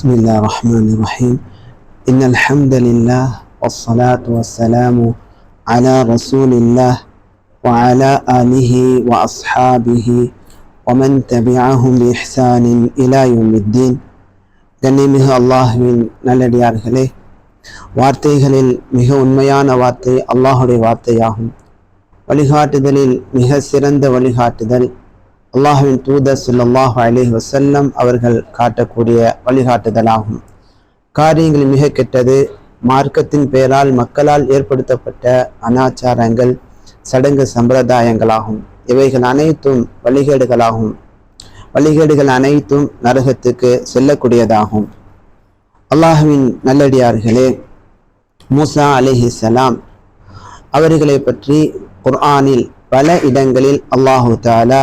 بسم الله الرحمن الرحيم إن الحمد لله والصلاة والسلام على رسول الله وعلى آله وأصحابه ومن تبعهم بإحسان إلى يوم الدين கண்ணிமிகு அல்லாஹுவின் நல்லடியார்களே வார்த்தைகளில் மிக உண்மையான வார்த்தை அல்லாஹுடைய வார்த்தையாகும் வழிகாட்டுதலில் மிக சிறந்த வழிகாட்டுதல் அல்லாஹுவின் தூதர் சுல்லாஹு அலி வசல்லம் அவர்கள் காட்டக்கூடிய வழிகாட்டுதலாகும். காரியங்கள் மிக கெட்டது மார்க்கத்தின் பெயரால் மக்களால் ஏற்படுத்தப்பட்ட அனாச்சாரங்கள் சடங்கு சம்பிரதாயங்களாகும். இவைகள் அனைத்தும் வழிகேடுகளாகும். வழிகேடுகள் அனைத்தும் நரகத்துக்கு செல்லக்கூடியதாகும். அல்லாஹுவின் நல்லடியார்களே மூசா அலிஹிசலாம் அவர்களை பற்றி குர்ஆனில் பல இடங்களில் அல்லாஹு தாலா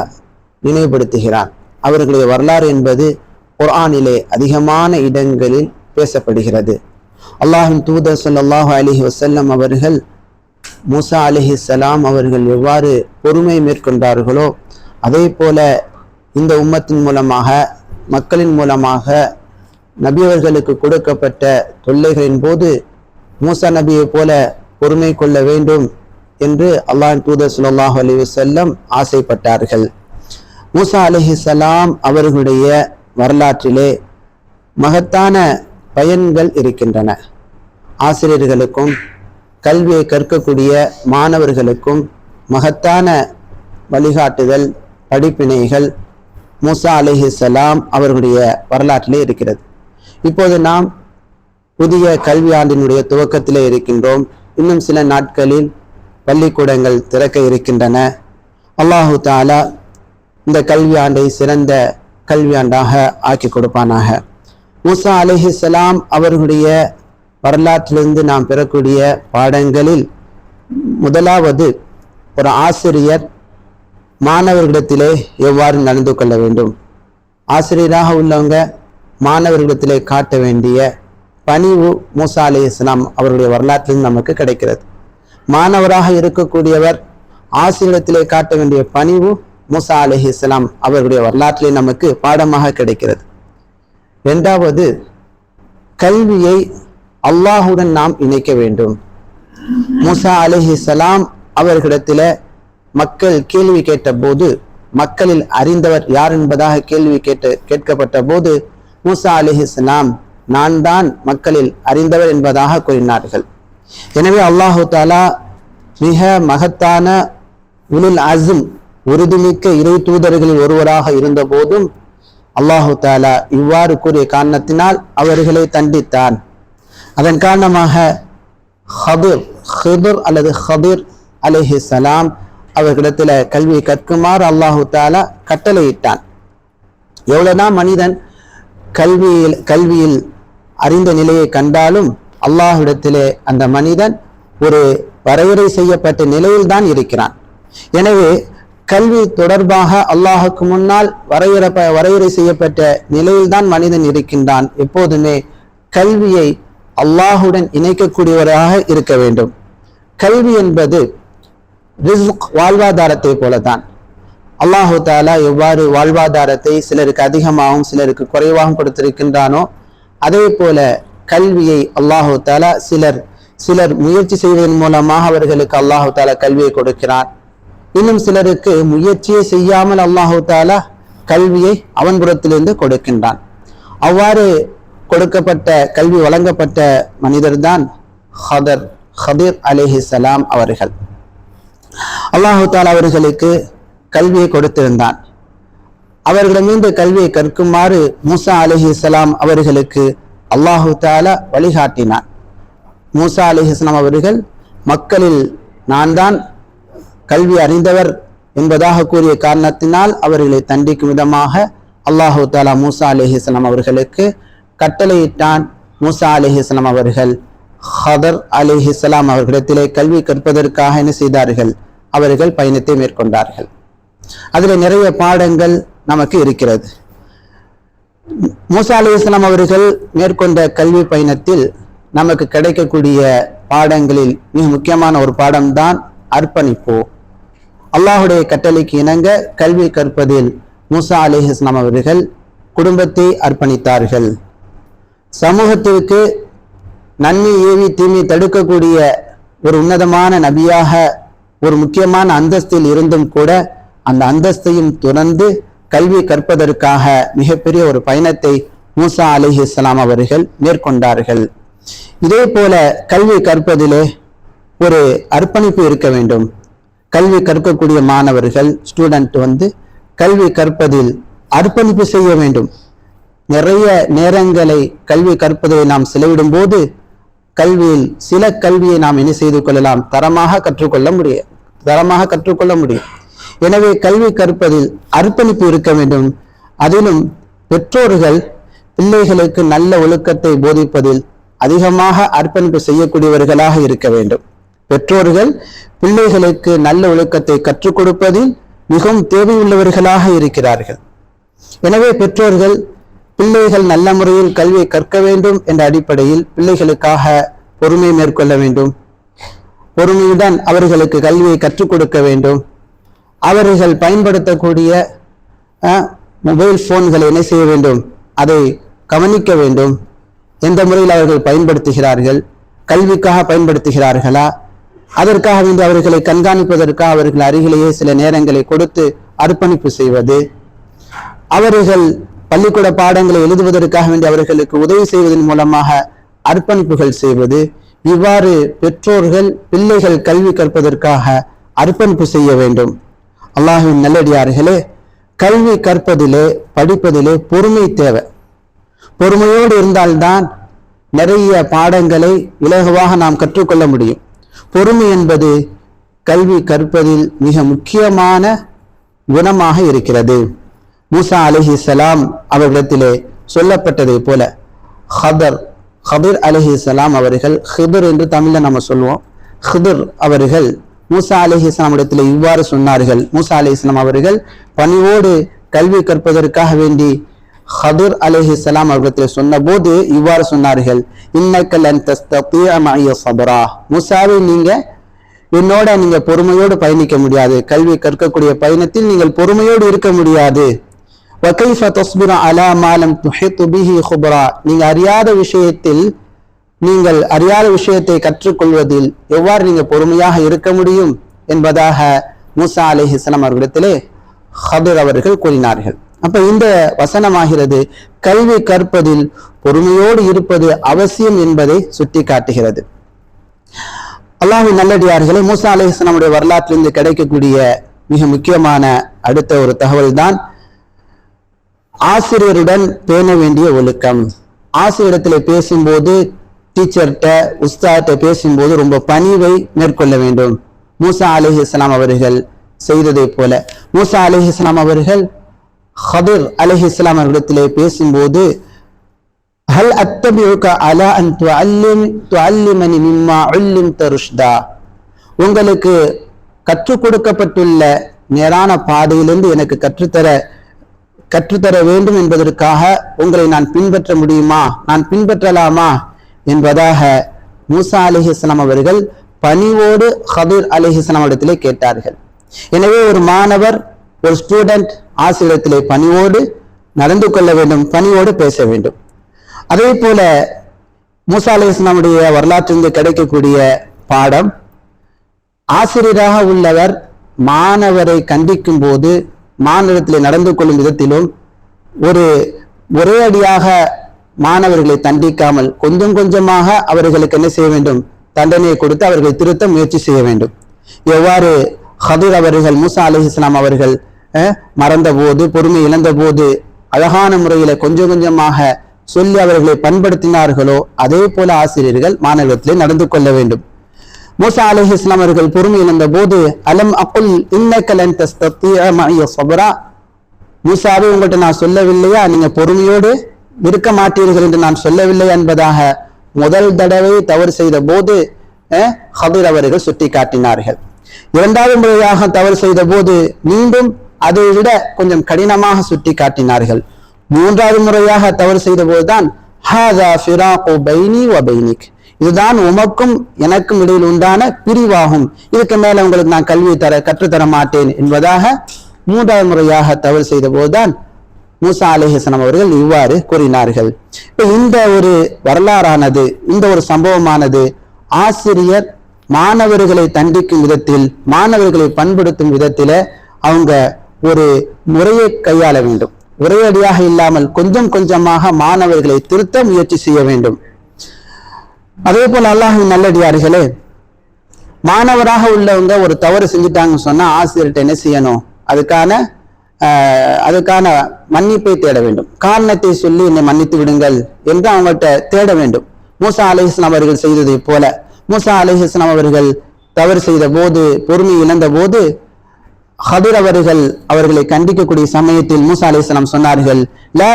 நினைவுபடுத்துகிறார். அவர்களுடைய வரலாறு என்பது குர்ஆனிலே அதிகமான இடங்களில் பேசப்படுகிறது. அல்லாஹின் தூதர் ஸல்லல்லாஹு அலிஹி வசல்லம் அவர்கள் மூசா அலிஹிசலாம் அவர்கள் எவ்வாறு பொறுமை மேற்கொண்டார்களோ அதே போல இந்த உம்மத்தின் மூலமாக மக்களின் மூலமாக நபியவர்களுக்கு கொடுக்கப்பட்ட தொல்லைகளின் போது மூசா நபியை போல பொறுமை கொள்ள வேண்டும் என்று அல்லாஹ் தூதர் சுல்லாஹ் அலி வசல்லம் ஆசைப்பட்டார்கள். மூசா அலிஹிசலாம் அவர்களுடைய வரலாற்றிலே மகத்தான பயன்கள் இருக்கின்றன. ஆசிரியர்களுக்கும் கல்வியை கற்கக்கூடிய மாணவர்களுக்கும் மகத்தான வழிகாட்டுதல் படிப்பினைகள் மூசா அலிஹிசலாம் அவர்களுடைய வரலாற்றிலே இருக்கிறது. இப்போது நாம் புதிய கல்வியாண்டினுடைய துவக்கத்திலே இருக்கின்றோம். இன்னும் சில நாட்களில் பள்ளிக்கூடங்கள் திறக்க இருக்கின்றன. அல்லாஹு தாலா இந்த கல்வி ஆண்டை சிறந்த கல்வி ஆண்டாக ஆக்கி கொடுப்பானாக. மூசா அலிஹிசலாம் அவர்களுடைய வரலாற்றிலிருந்து நாம் பெறக்கூடிய பாடங்களில் முதலாவது ஒரு ஆசிரியர் மாணவர்களிடத்திலே எவ்வாறு நடந்து கொள்ள வேண்டும்? ஆசிரியராக உள்ளவங்க மாணவர்களிடத்திலே காட்ட வேண்டிய பணிவு மூசா அலி இஸ்லாம் அவருடைய வரலாற்றிலிருந்து நமக்கு கிடைக்கிறது. மாணவராக இருக்கக்கூடியவர் ஆசிரியத்திலே காட்ட வேண்டிய பணிவு மூசா அலஹி இஸ்லாம் அவர்களுடைய வரலாற்றிலே நமக்கு பாடமாக கிடைக்கிறது. இரண்டாவது கல்வியை அல்லாஹுடன் நாம் இணைக்க வேண்டும். மூசா அலஹி சலாம் அவர்களிடத்தில் மக்கள் கேள்வி கேட்ட போது மக்களில் அறிந்தவர் யார் என்பதாக கேள்வி கேட்டு கேட்கப்பட்ட போது மூசா அலிஹிஸ்லாம் நான் தான் மக்களில் அறிந்தவர் என்பதாக கூறினார்கள். எனவே அல்லாஹு தாலா மிக மகத்தான உலுல் அசும் உறுதிமிக்க இறை தூதர்களில் ஒருவராக இருந்த போதும் அல்லாஹு தாலா இவ்வாறு கூறிய காரணத்தினால் அவர்களை தண்டித்தான். அதன் காரணமாக ஹபிர் ஹிதுர் அல்லது ஹபிர் அலிஹி சலாம் அவர்களிடத்தில் கல்வியை கற்குமாறு அல்லாஹு தாலா கட்டளையிட்டான். எவ்வளவுதான் மனிதன் கல்வியில் கல்வியில் அறிந்த நிலையை கண்டாலும் அல்லாஹ்விடத்திலே அந்த மனிதன் ஒரு வரையறை செய்யப்பட்ட நிலையில் தான் இருக்கிறான். எனவே கல்வி தொடர்பாக அல்லாஹுக்கு முன்னால் வரையற வரையறை செய்யப்பட்ட நிலையில்தான் மனிதன் இருக்கின்றான். எப்போதுமே கல்வியை அல்லாஹுடன் இணைக்கக்கூடியவராக இருக்க வேண்டும். கல்வி என்பது ரிஸ்க் வாழ்வாதாரத்தை போலதான் அல்லாஹு தாலா எவ்வாறு வாழ்வாதாரத்தை சிலருக்கு அதிகமாகவும் சிலருக்கு குறைவாகவும் கொடுத்திருக்கின்றானோ அதே போல கல்வியை அல்லாஹு தாலா சிலர் சிலர் முயற்சி செய்வதன் மூலமாக அவர்களுக்கு அல்லாஹு தாலா கல்வியை கொடுக்கிறான். இன்னும் சிலருக்கு முயற்சியை செய்யாமல் அல்லாஹு தாலா கல்வியை அவன் புறத்திலிருந்து கொடுக்கின்றான். அவ்வாறு கொடுக்கப்பட்ட கல்வி வழங்கப்பட்ட மனிதர்தான் ஹதர் ஹதிர் அலிஹிசலாம் அவர்கள். அல்லாஹு தாலா அவர்களுக்கு கல்வியை கொடுத்திருந்தான். அவர்களிடமிருந்து கல்வியை கற்குமாறு மூசா அலிஹிசலாம் அவர்களுக்கு அல்லாஹு தாலா வழிகாட்டினான். மூசா அலிஹிஸ்லாம் அவர்கள் மக்களில் நான் தான் கல்வி அறிந்தவர் என்பதாக கூறிய காரணத்தினால் அவர்களை தண்டிக்கும் விதமாக அல்லாஹு தாலா மூசா அலிஹிஸ்லாம் அவர்களுக்கு கட்டளையிட்டான். மூசா அலிஹிஸ்லாம் அவர்கள் ஹதர் அலிஹிஸ்லாம் அவர்களிடத்திலே கல்வி கற்பதற்காக என்ன செய்தார்கள்? அவர்கள் பயணத்தை மேற்கொண்டார்கள். அதில் நிறைய பாடங்கள் நமக்கு இருக்கிறது. மூசா அலி இஸ்லாம் அவர்கள் மேற்கொண்ட கல்வி பயணத்தில் நமக்கு கிடைக்கக்கூடிய பாடங்களில் மிக முக்கியமான ஒரு பாடம்தான் அர்ப்பணிப்போ. அல்லாஹுடைய கட்டளைக்கு இணங்க கல்வி கற்பதில் மூசா அலி இஸ்லாம் அவர்கள் குடும்பத்தை அர்ப்பணித்தார்கள். சமூகத்திற்கு நன்மை ஏவி தீமை தடுக்கக்கூடிய ஒரு உன்னதமான நபியாக ஒரு முக்கியமான அந்தஸ்தில் இருந்தும் கூட அந்த அந்தஸ்தையும் துறந்து கல்வி கற்பதற்காக மிகப்பெரிய ஒரு பயணத்தை மூசா அலிஹி இஸ்லாம் அவர்கள் மேற்கொண்டார்கள். இதே போல கல்வி கற்பதிலே ஒரு அர்ப்பணிப்பு இருக்க வேண்டும். கல்வி கற்கக்கூடிய மாணவர்கள் ஸ்டூடெண்ட் வந்து கல்வி கற்பதில் அர்ப்பணிப்பு செய்ய வேண்டும். நிறைய நேரங்களை கல்வி கற்பதை நாம் செலவிடும் போது கல்வியில் சில கல்வியை நாம் என்ன செய்து கொள்ளலாம். தரமாக கற்றுக்கொள்ள முடியும் தரமாக கற்றுக்கொள்ள முடியும். எனவே கல்வி கற்பதில் அர்ப்பணிப்பு இருக்க வேண்டும். அதிலும் பெற்றோர்கள் பிள்ளைகளுக்கு நல்ல ஒழுக்கத்தை போதிப்பதில் அதிகமாக அர்ப்பணிப்பு செய்யக்கூடியவர்களாக இருக்க வேண்டும். பெற்றோர்கள் பிள்ளைகளுக்கு நல்ல ஒழுக்கத்தை கற்றுக் கொடுப்பதில் மிகவும் தேவையுள்ளவர்களாக இருக்கிறார்கள். எனவே பெற்றோர்கள் பிள்ளைகள் நல்ல முறையில் கல்வியை கற்க வேண்டும் என்ற அடிப்படையில் பிள்ளைகளுக்காக பொறுமை மேற்கொள்ள வேண்டும். பொறுமையுடன் அவர்களுக்கு கல்வியை கற்றுக் கொடுக்க வேண்டும். அவர்கள் பயன்படுத்தக்கூடிய மொபைல் போன்களை என்ன செய்ய வேண்டும்? அதை கவனிக்க வேண்டும். எந்த முறையில் அவர்கள் பயன்படுத்துகிறார்கள்? கல்விக்காக பயன்படுத்துகிறார்களா? அதற்காக வேண்டி அவர்களை கண்காணிப்பதற்காக அவர்கள் அருகிலேயே சில நேரங்களை கொடுத்து அர்ப்பணிப்பு செய்வது. அவர்கள் பள்ளிக்கூட பாடங்களை எழுதுவதற்காக வேண்டி அவர்களுக்கு உதவி செய்வதன் மூலமாக அர்ப்பணிப்புகள் செய்வது. இவ்வாறு பெற்றோர்கள் பிள்ளைகள் கல்வி கற்பதற்காக அர்ப்பணிப்பு செய்ய வேண்டும். அல்லாஹின் நல்லடியார்களே கல்வி கற்பதிலே படிப்பதிலே பொறுமை தேவை. பொறுமையோடு இருந்தால்தான் நிறைய பாடங்களை இலகுவாக நாம் கற்றுக்கொள்ள முடியும். பொறுமை என்பது கல்வி கற்பதில் மிக முக்கியமான குணமாக இருக்கிறது. மூசா அலஹி சலாம் அவர்களிடத்திலே சொல்லப்பட்டதை போல ஹதர் ஹபிர் அலஹி சலாம் அவர்கள் ஹிதர் என்று தமிழில் நம்ம சொல்லுவோம் ஹிதர் அவர்கள் மூசா அலஹி இஸ்லாம் இடத்தில் இவ்வாறு சொன்னார்கள். மூசா அலி இஸ்லாம் அவர்கள் பணிவோடு கல்வி கற்பதற்காக வேண்டி ஹதுர் அலஹி சலாம் அவர்களிடத்தில் சொன்னபோது இவ்வாறு சொன்னார்கள் இன்னக்கலன் சபரா. முசாவை நீங்க என்னோட நீங்க பொறுமையோடு பயணிக்க முடியாது. கல்வி கற்கக்கூடிய பயணத்தில் நீங்கள் பொறுமையோடு இருக்க முடியாது. நீங்க அறியாத விஷயத்தில் நீங்கள் அறியாத விஷயத்தை கற்றுக்கொள்வதில் எவ்வாறு நீங்க பொறுமையாக இருக்க முடியும் என்பதாக மூசா அலிஹிஸ்லாம் அவர்களிடத்திலே ஹதுர் அவர்கள் கூறினார்கள். அப்ப இந்த வசனமாகிறது கல்வி கற்பதில் பொறுமையோடு இருப்பது அவசியம் என்பதை சுட்டி காட்டுகிறது அல்லாஹின் நல்லடியார்களே மூசா அலைஹிஸ்ஸலாமுடைய வரலாற்றிலிருந்து கிடைக்கக்கூடிய மிக முக்கியமான அடுத்த ஒரு தகவல் தான் ஆசிரியருடன் பேண வேண்டிய ஒழுக்கம். ஆசிரியரிடத்தில் பேசும்போது டீச்சர்கிட்ட உஸ்தாட்ட பேசும்போது ரொம்ப பணிவை மேற்கொள்ள வேண்டும். மூசா அலிஹிஸ்லாம் அவர்கள் செய்ததை போல. மூசா அலிஹிஸ்லாம் அவர்கள் ஹதிர் அலஹி இஸ்லாம் அவர்களிடத்திலே பேசும்போது ஹல் அத்தபியுக அலா அன் துஅல்லிம் துஅல்லிமனி மிம்மா உல்லிம்த தருஷ்தா உங்களுக்கு கற்றுக் கொடுக்கப்பட்டுள்ள நேரான பாதையிலிருந்து எனக்கு கற்றுத்தர கற்றுத்தர வேண்டும் என்பதற்காக உங்களை நான் பின்பற்ற முடியுமா? நான் பின்பற்றலாமா? என்பதாக மூசா அலிஹிஸ்லாம் அவர்கள் பணிவோடு ஹதீர் அலிஹிஸ்லாம் இடத்திலே கேட்டார்கள். எனவே ஒரு மாணவர் ஒரு ஸ்டூடெண்ட் ஆசிரியத்திலே பணியோடு நடந்து கொள்ள வேண்டும் பணியோடு பேச வேண்டும். அதே போல மூசா அலிஹிஸ்லாமுடைய வரலாற்றிலிருந்து கிடைக்கக்கூடிய பாடம் ஆசிரியராக உள்ளவர் மாணவரை கண்டிக்கும் போது மாணவத்தில் நடந்து கொள்ளும் விதத்திலும் ஒரு ஒரே அடியாக மாணவர்களை தண்டிக்காமல் கொஞ்சம் கொஞ்சமாக அவர்களுக்கு என்ன செய்ய வேண்டும்? தண்டனையை கொடுத்து அவர்களை திருத்த முயற்சி செய்ய வேண்டும். எவ்வாறு ஹதூர் அவர்கள் மூசா அலி இஸ்லாம் அவர்கள் மறந்த போது பொறுமை இழந்த போது அழகான முறையில கொஞ்சம் கொஞ்சமாக சொல்லி அவர்களை பண்படுத்தினார்களோ அதே போல ஆசிரியர்கள் மாணவத்திலே நடந்து கொள்ள வேண்டும். மூசா அலஹி இஸ்லாம் அவர்கள் பொறுமை இழந்த போது அலம் அப்புல் இன்னக்கலன் சபரா மூசாவே உங்கள்கிட்ட நான் சொல்லவில்லையா? நீங்க பொறுமையோடு இருக்க மாட்டீர்கள் என்று நான் சொல்லவில்லை என்பதாக முதல் தடவை தவறு செய்த போது அஹ், ஹபீர் அவர்கள் சுட்டி காட்டினார்கள் இரண்டாவது முறையாக தவறு செய்த போது மீண்டும் அதை விட கொஞ்சம் கடினமாக சுட்டி காட்டினார்கள். மூன்றாவது முறையாக தவறு செய்த போதுதான் ஹாதா பைனி பைனிக். இதுதான் உமக்கும் எனக்கும் இடையில் உண்டான பிரிவாகும். இதுக்கு மேல உங்களுக்கு நான் கல்வி தர கற்றுத்தர மாட்டேன் என்பதாக மூன்றாவது முறையாக தவறு செய்த போதுதான் மூசா அலிஹசனம் அவர்கள் இவ்வாறு கூறினார்கள். இப்ப இந்த ஒரு வரலாறானது இந்த ஒரு சம்பவமானது ஆசிரியர் மாணவர்களை தண்டிக்கும் விதத்தில் மாணவர்களை பண்படுத்தும் விதத்தில அவங்க ஒரு முறையை கையாள வேண்டும். ஒரேடியாக இல்லாமல் கொஞ்சம் கொஞ்சமாக மாணவர்களை திருத்த முயற்சி செய்ய வேண்டும். அதே போல் அல்லாஹின் நல்லடியார்களே மாணவராக உள்ளவங்க ஒரு தவறு செஞ்சுட்டாங்கன்னு சொன்னா ஆசிரியர்கிட்ட என்ன செய்யணும்? அதுக்கான அதுக்கான மன்னிப்பை தேட வேண்டும். காரணத்தை சொல்லி என்னை மன்னித்து விடுங்கள் என்று அவங்கள்ட்ட தேட வேண்டும். மூசா அலிஹஸ்லாம் அவர்கள் செய்ததை போல மூசா அலிஹஸ்லாம் அவர்கள் தவறு செய்த போது பொறுமை இழந்த போது ஹதிர் அவர்கள் அவர்களை கண்டிக்கக்கூடிய சமயத்தில் மூசா அலிஸ்லாம் சொன்னார்கள் லா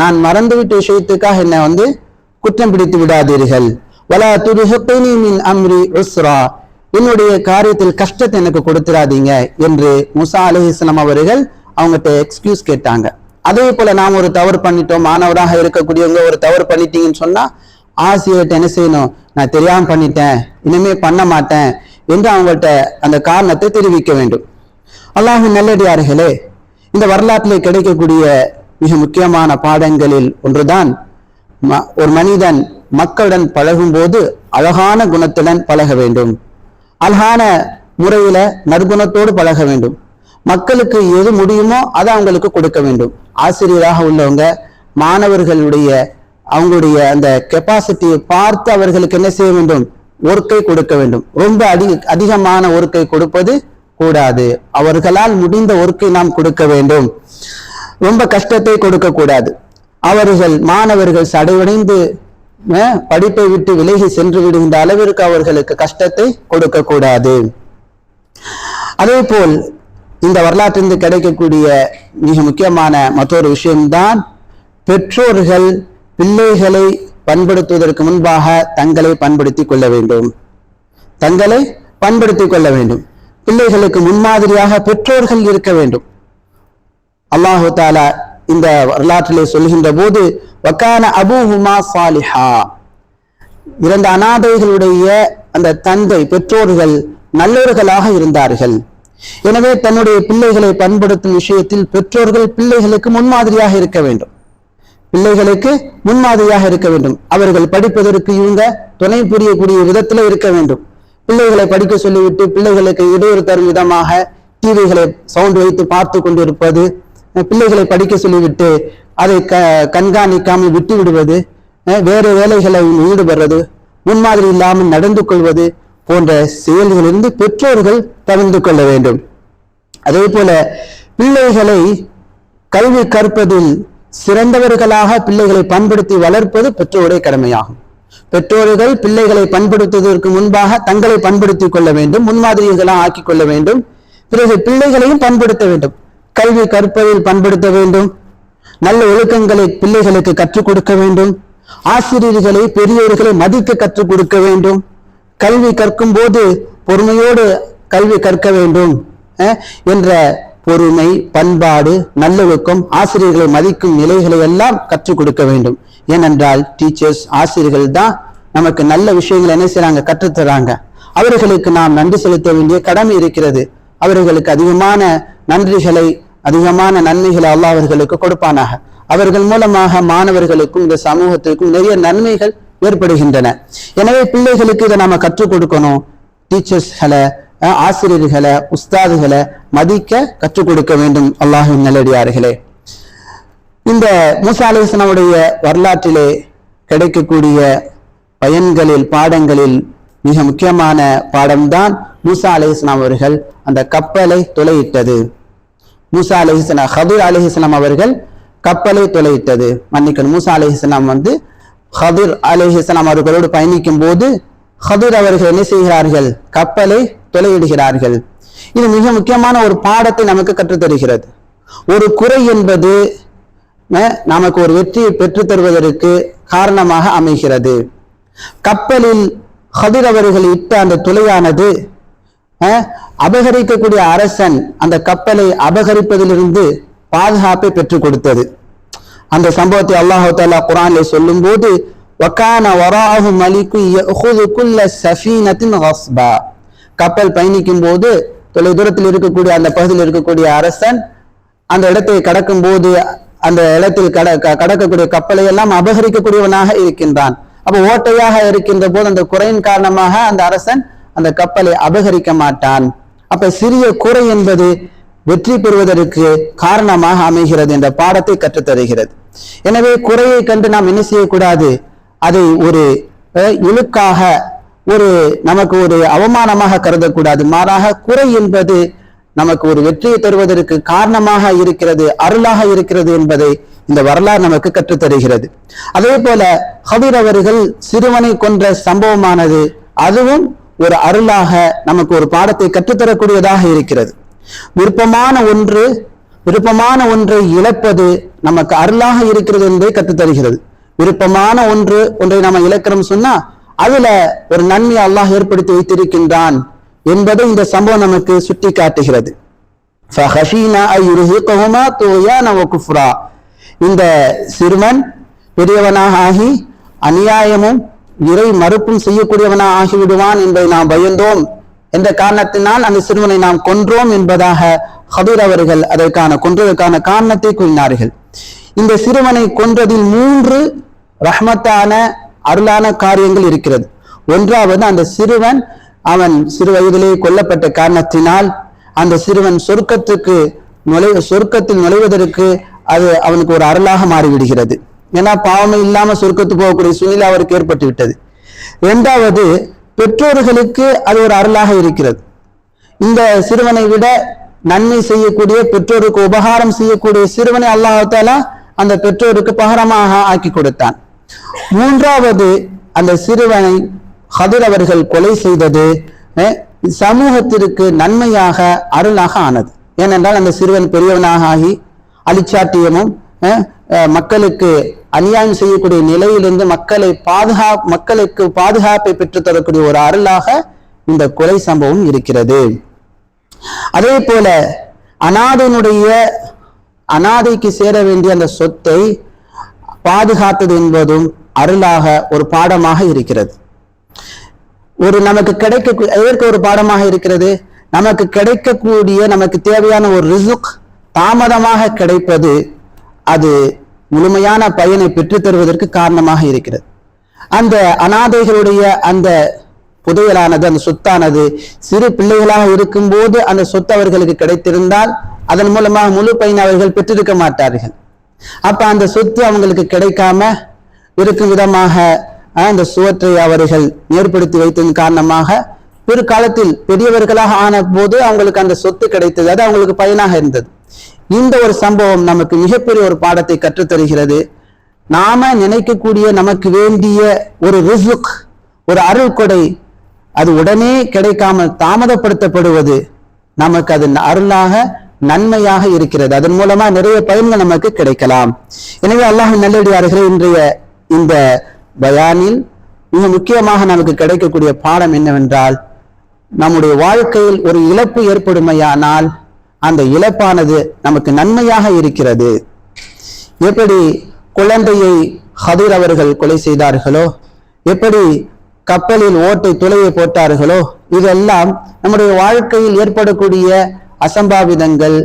நான் மறந்துவிட்ட விஷயத்துக்காக என்ன வந்து குற்றம் பிடித்து விடாதீர்கள். வலா துதுஹிக்னி மின் அம்ரி உஸ்ரா. என்னுடைய காரியத்தில் கஷ்டத்தை எனக்கு கொடுத்துடாதீங்க என்று முசா அலிஹிஸ்லாம் அவர்கள் அவங்ககிட்ட எக்ஸ்கியூஸ் கேட்டாங்க. அதே போல நாம் ஒரு தவறு பண்ணிட்டோம் மாணவராக இருக்கக்கூடியவங்க ஒரு தவறு பண்ணிட்டீங்கன்னு சொன்னா ஆசிரியர்கிட்ட என்ன செய்யணும்? நான் தெரியாம பண்ணிட்டேன். இனிமே பண்ண மாட்டேன். என்று அவங்கள்ட்ட அந்த காரணத்தை தெரிவிக்க வேண்டும். அல்லாஹ் நல்லடியார்களே இந்த வரலாற்றிலே கிடைக்கக்கூடிய மிக முக்கியமான பாடங்களில் ஒன்றுதான் ஒரு மனிதன் மக்களுடன் பழகும்போது அழகான குணத்துடன் பழக வேண்டும். அழகான முறையில நற்குணத்தோடு பழக வேண்டும். மக்களுக்கு எது முடியுமோ அதை அவங்களுக்கு கொடுக்க வேண்டும். ஆசிரியராக உள்ளவங்க மாணவர்களுடைய அவங்களுடைய அந்த கெப்பாசிட்டியை பார்த்து அவர்களுக்கு என்ன செய்ய வேண்டும்? ஒர்க்கை கொடுக்க வேண்டும். ரொம்ப அதிக அதிகமான ஒர்க்கை கொடுப்பது கூடாது. அவர்களால் முடிந்த ஒர்க்கை நாம் கொடுக்க வேண்டும். ரொம்ப கஷ்டத்தை கொடுக்க கூடாது. அவர்கள் மாணவர்கள் சடைவடைந்து அஹ், படிப்பை விட்டு விலகி சென்று விடுகின்ற அளவிற்கு அவர்களுக்கு கஷ்டத்தை கொடுக்க கூடாது. அதே போல் இந்த வரலாற்றிலிருந்து கிடைக்கக்கூடிய மிக முக்கியமான மற்றொரு விஷயம்தான் பெற்றோர்கள் பிள்ளைகளை பண்படுத்துவதற்கு முன்பாக தங்களை பண்படுத்திக் கொள்ள வேண்டும். தங்களை பண்படுத்திக் கொள்ள வேண்டும். பிள்ளைகளுக்கு முன்மாதிரியாக பெற்றோர்கள் இருக்க வேண்டும். அல்லாஹு தாலா இந்த வரலாற்றிலே சொல்கின்ற போது வக்கான அபூஹுமா சாலிஹா. இரண்டு அனாதைகளுடைய அந்த தந்தை பெற்றோர்கள் நல்லவர்களாக இருந்தார்கள். எனவே தன்னுடைய பிள்ளைகளை பண்படுத்தும் விஷயத்தில் பெற்றோர்கள் பிள்ளைகளுக்கு முன்மாதிரியாக இருக்க வேண்டும். பிள்ளைகளுக்கு முன்மாதிரியாக இருக்க வேண்டும். அவர்கள் படிப்பதற்கு இவங்க துணை புரியக்கூடிய விதத்துல இருக்க வேண்டும். பிள்ளைகளை படிக்க சொல்லிவிட்டு பிள்ளைகளுக்கு இடையூறு தரும் விதமாக டிவிகளை சவுண்ட் வைத்து பார்த்து கொண்டிருப்பது பிள்ளைகளை படிக்க சொல்லிவிட்டு அதை க கண்காணிக்காமல் விட்டு விடுவது வேறு வேலைகளை ஈடுபடுறது முன்மாதிரி இல்லாமல் நடந்து கொள்வது போன்ற செயல்களிலிருந்து பெற்றோர்கள் தவிர்த்து கொள்ள வேண்டும். அதே போல பிள்ளைகளை கல்வி கற்பதில் சிறந்தவர்களாக பிள்ளைகளை பண்படுத்தி வளர்ப்பது பெற்றோருடைய கடமையாகும். பெற்றோர்கள் பிள்ளைகளை பண்படுத்துவதற்கு முன்பாக தங்களை பண்படுத்திக் கொள்ள வேண்டும் முன்மாதிரிகளாக ஆக்கிக் கொள்ள வேண்டும். பிறகு பிள்ளைகளையும் பண்படுத்த வேண்டும். கல்வி கற்பதில் பண்படுத்த வேண்டும். நல்ல ஒழுக்கங்களை பிள்ளைகளுக்கு கற்றுக் கொடுக்க வேண்டும். ஆசிரியர்களை பெரியோர்களை மதிக்க கற்றுக் கொடுக்க வேண்டும். கல்வி கற்கும் போது பொறுமையோடு கல்வி கற்க வேண்டும் என்ற பொறுமை பண்பாடு நல்லொழுக்கம் ஆசிரியர்களை மதிக்கும் நிலைகளை எல்லாம் கற்றுக் கொடுக்க வேண்டும். ஏனென்றால் டீச்சர்ஸ் ஆசிரியர்கள் தான் நமக்கு நல்ல விஷயங்களை என்ன செய்றாங்க? கற்றுத்தராங்க அவர்களுக்கு நாம் நன்றி செலுத்த வேண்டிய கடமை இருக்கிறது. அவர்களுக்கு அதிகமான நன்றிகளை அதிகமான நன்மைகளை அல்லா அவர்களுக்கு கொடுப்பானாக. அவர்கள் மூலமாக மாணவர்களுக்கும் இந்த சமூகத்திற்கும் நிறைய நன்மைகள் ஏற்படுகின்றன. எனவே பிள்ளைகளுக்கு இதை நாம கற்றுக் கொடுக்கணும். டீச்சர்ஸ்களை ஆசிரியர்களை உஸ்தாதுகளை மதிக்க கற்றுக் கொடுக்க வேண்டும் அல்லாஹின் நல்லடியார்களே. இந்த மூசா அலிஸ்லாமுடைய வரலாற்றிலே கிடைக்கக்கூடிய பயன்களில் பாடங்களில் மிக முக்கியமான பாடம்தான் மூசா அலிஸ்லாம் அவர்கள் அந்த கப்பலை துளையிட்டது மூசா அலிஹிஸ்லாம் ஹதீர் அலிஹிஸ்லாம் அவர்கள் கப்பலை துளையிட்டது மன்னிக்கணும் மூசா அலிஹிஸ்லாம் வந்து ஹதுர் அலிஹிஸ்லாம் அவர்களோடு பயணிக்கும் போது ஹதுர் அவர்கள் என்ன செய்கிறார்கள்? கப்பலை துளையிடுகிறார்கள் இது மிக முக்கியமான ஒரு பாடத்தை நமக்கு கற்றுத் தருகிறது ஒரு குறை என்பது நமக்கு ஒரு வெற்றியை பெற்றுத் தருவதற்கு காரணமாக அமைகிறது. கப்பலில் ஹதிர் அவர்கள் இட்ட அந்த துளையானது அபகரிக்கக்கூடிய அரசன் அந்த கப்பலை அபகரிப்பதிலிருந்து பாதுகாப்பை பெற்றுக் கொடுத்தது. அந்த சம்பவத்தை அல்லாஹு தாலா குரான்ல சொல்லும் போது வக்கான வராஹு மலிக்கு சஃபீனத்தின் ஹஸ்பா கப்பல் பயணிக்கும் போது தொலை தூரத்தில் இருக்கக்கூடிய அந்த பகுதியில் இருக்கக்கூடிய அரசன் அந்த இடத்தை கடக்கும் போது அந்த இடத்தில் கட க- கடக்கக்கூடிய கப்பலை எல்லாம் அபகரிக்கக்கூடியவனாக இருக்கின்றான். அப்போ ஓட்டையாக இருக்கின்ற போது அந்த குறையின் காரணமாக அந்த அரசன் அந்த கப்பலை அபகரிக்க மாட்டான். அப்ப சிறிய குறை என்பது வெற்றி பெறுவதற்கு காரணமாக அமைகிறது என்ற பாடத்தை கற்றுத் தருகிறது எனவே குறையை கண்டு நாம் என்ன செய்யக்கூடாது? அதை ஒரு இழுக்காக ஒரு நமக்கு ஒரு அவமானமாக கருதக்கூடாது. மாறாக குறை என்பது நமக்கு ஒரு வெற்றியை தருவதற்கு காரணமாக இருக்கிறது அருளாக இருக்கிறது என்பதை இந்த வரலாறு நமக்கு கற்றுத் தருகிறது அதே போல ஹபீர் அவர்கள் சிறுவனை கொன்ற சம்பவமானது அதுவும் ஒரு அருளாக நமக்கு ஒரு பாடத்தை கற்றுத்தரக்கூடியதாக இருக்கிறது. விருப்பமான ஒன்று விருப்பமான ஒன்றை இழப்பது நமக்கு அருளாக இருக்கிறது என்பதை கற்றுத்தருகிறது. விருப்பமான ஒன்று ஒன்றை நாம இழக்கிறோம் சொன்னா அதுல ஒரு நன்மை அல்லாஹ் ஏற்படுத்தி வைத்திருக்கின்றான் என்பதை இந்த சம்பவம் நமக்கு சுட்டி காட்டுகிறது இந்த சிறுவன் பெரியவனாக ஆகி அநியாயமும் இறை மறுப்பும் செய்யக்கூடியவனாக ஆகிவிடுவான் என்பதை நாம் பயந்தோம். என்ற காரணத்தினால் அந்த சிறுவனை நாம் கொன்றோம் என்பதாக ஹதூர் அவர்கள் அதற்கான கொன்றதற்கான காரணத்தை கூறினார்கள். இந்த சிறுவனை கொன்றதில் மூன்று ரஹமத்தான அருளான காரியங்கள் இருக்கிறது. ஒன்றாவது அந்த சிறுவன் அவன் சிறு வயதிலே கொல்லப்பட்ட காரணத்தினால் அந்த சிறுவன் சொர்க்கத்துக்கு நுழை சொர்க்கத்தில் நுழைவதற்கு அது அவனுக்கு ஒரு அருளாக மாறிவிடுகிறது. ஏன்னா பாவமே இல்லாம சொர்க்கத்து போகக்கூடிய சூழ்நிலை அவருக்கு ஏற்பட்டு விட்டது. இரண்டாவது பெற்றோர்களுக்கு அது ஒரு அருளாக இருக்கிறது. இந்த சிறுவனை விட நன்மை செய்யக்கூடிய பெற்றோருக்கு உபகாரம் செய்யக்கூடிய சிறுவனை அல்லாஹாலா அந்த பெற்றோருக்கு பகரமாக ஆக்கி கொடுத்தான். மூன்றாவது அந்த சிறுவனை ஹதிர் அவர்கள் கொலை செய்தது சமூகத்திற்கு நன்மையாக அருளாக ஆனது. ஏனென்றால் அந்த சிறுவன் பெரியவனாக ஆகி அலிச்சாட்டியமும் மக்களுக்கு அநியாயம் செய்யக்கூடிய நிலையிலிருந்து மக்களை பாதுகா மக்களுக்கு பாதுகாப்பை பெற்றுத் தரக்கூடிய ஒரு அருளாக இந்த கொலை சம்பவம் இருக்கிறது. அதே போல அனாதையினுடைய அனாதைக்கு சேர வேண்டிய அந்த சொத்தை பாதுகாத்தது என்பதும் அருளாக ஒரு பாடமாக இருக்கிறது. ஒரு நமக்கு கிடைக்க எதற்கு ஒரு பாடமாக இருக்கிறது? நமக்கு கிடைக்கக்கூடிய நமக்கு தேவையான ஒரு ரிசுக் தாமதமாக கிடைப்பது அது முழுமையான பயனை பெற்றுத்தருவதற்கு காரணமாக இருக்கிறது. அந்த அனாதைகளுடைய அந்த புதையலானது அந்த சொத்தானது சிறு பிள்ளைகளாக இருக்கும்போது அந்த சொத்து அவர்களுக்கு கிடைத்திருந்தால் அதன் மூலமாக முழு பயனை அவர்கள் பெற்றிருக்க மாட்டார்கள். அப்ப அந்த சொத்து அவங்களுக்கு கிடைக்காம இருக்கும் விதமாக அந்த சுவற்றை அவர்கள் ஏற்படுத்தி வைத்ததன் காரணமாக பிற்காலத்தில் பெரியவர்களாக ஆன போது அவங்களுக்கு அந்த சொத்து கிடைத்தது. அது அவங்களுக்கு பயனாக இருந்தது. இந்த ஒரு சம்பவம் நமக்கு மிகப்பெரிய ஒரு பாடத்தை கற்றுத் தருகிறது நாம நினைக்கக்கூடிய நமக்கு வேண்டிய ஒரு ரிசுக் ஒரு அருள் கொடை அது உடனே கிடைக்காமல் தாமதப்படுத்தப்படுவது நமக்கு அது அருளாக நன்மையாக இருக்கிறது. அதன் மூலமா நிறைய பயன்கள் நமக்கு கிடைக்கலாம். எனவே அல்லாஹ் நல்லடியார்களே இன்றைய இந்த பயானில் மிக முக்கியமாக நமக்கு கிடைக்கக்கூடிய பாடம் என்னவென்றால் நம்முடைய வாழ்க்கையில் ஒரு இழப்பு ஏற்படுமையானால் அந்த இழப்பானது நமக்கு நன்மையாக இருக்கிறது. எப்படி குழந்தையை ஹதீர் அவர்கள் கொலை செய்தார்களோ எப்படி கப்பலில் ஓட்டை துளையை போட்டார்களோ இதெல்லாம் நம்முடைய வாழ்க்கையில் ஏற்படக்கூடிய அசம்பாவிதங்கள்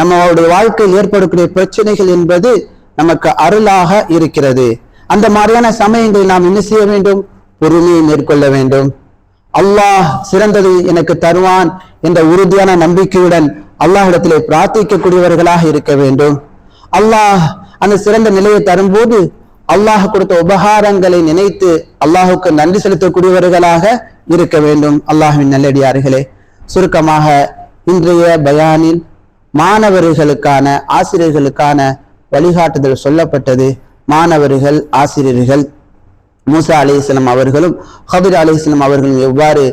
நம்மளுடைய வாழ்க்கையில் ஏற்படக்கூடிய பிரச்சனைகள் என்பது நமக்கு அருளாக இருக்கிறது. அந்த மாதிரியான சமயங்களில் நாம் என்ன செய்ய வேண்டும்? பொறுமையை மேற்கொள்ள வேண்டும். அல்லாஹ் சிறந்தது எனக்கு தருவான் என்ற உறுதியான நம்பிக்கையுடன் அல்லாஹிடத்திலே பிரார்த்திக்கக்கூடியவர்களாக இருக்க வேண்டும். அல்லாஹ் அந்த சிறந்த நிலையை தரும்போது அல்லாஹ் கொடுத்த உபகாரங்களை நினைத்து அல்லாஹுக்கு நன்றி செலுத்தக்கூடியவர்களாக இருக்க வேண்டும். அல்லாஹ்வின் நல்லடியார்களே சுருக்கமாக இன்றைய பயானில் மாணவர்களுக்கான ஆசிரியர்களுக்கான வழிகாட்டுதல் சொல்லப்பட்டது. மாணவர்கள் ஆசிரியர்கள் மூசா அலிஸ்லாம் அவர்களும் ஹபீர் அலிஸ்லாம் அவர்களும் எவ்வாறு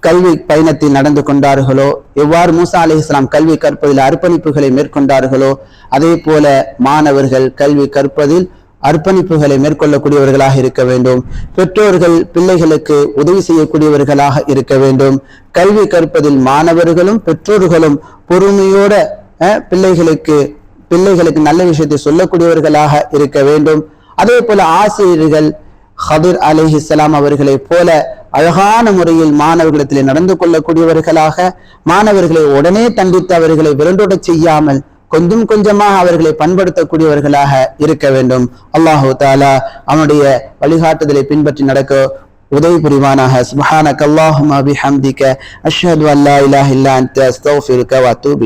கல்வி பயணத்தில் நடந்து கொண்டார்களோ எவ்வாறு மூசா அலிஸ்லாம் கல்வி கற்பதில் அர்ப்பணிப்புகளை மேற்கொண்டார்களோ அதே போல மாணவர்கள் கல்வி கற்பதில் அர்ப்பணிப்புகளை மேற்கொள்ளக்கூடியவர்களாக இருக்க வேண்டும். பெற்றோர்கள் பிள்ளைகளுக்கு உதவி செய்யக்கூடியவர்களாக இருக்க வேண்டும். கல்வி கற்பதில் மாணவர்களும் பெற்றோர்களும் பொறுமையோட பிள்ளைகளுக்கு பிள்ளைகளுக்கு நல்ல விஷயத்தை சொல்லக்கூடியவர்களாக இருக்க வேண்டும். அதே போல ஆசிரியர்கள் ஹதிர் அலிஹிஸ்லாம் அவர்களைப் போல அழகான முறையில் மாணவர்களிடத்தில் நடந்து கொள்ளக்கூடியவர்களாக மாணவர்களை உடனே தண்டித்து அவர்களை விரண்டோட செய்யாமல் கொஞ்சம் கொஞ்சமாக அவர்களை பண்படுத்தக்கூடியவர்களாக இருக்க வேண்டும். அல்லாஹு தாலா அவனுடைய வழிகாட்டுதலை பின்பற்றி நடக்க உதவி புரிவானாக. சுபஹானக அல்லாஹும்ம பிஹம்திக அஷ்ஹது அல்லா இலாஹ இல்லா அன்த. அஸ்தக்ஃபிருக வ அத்தூபு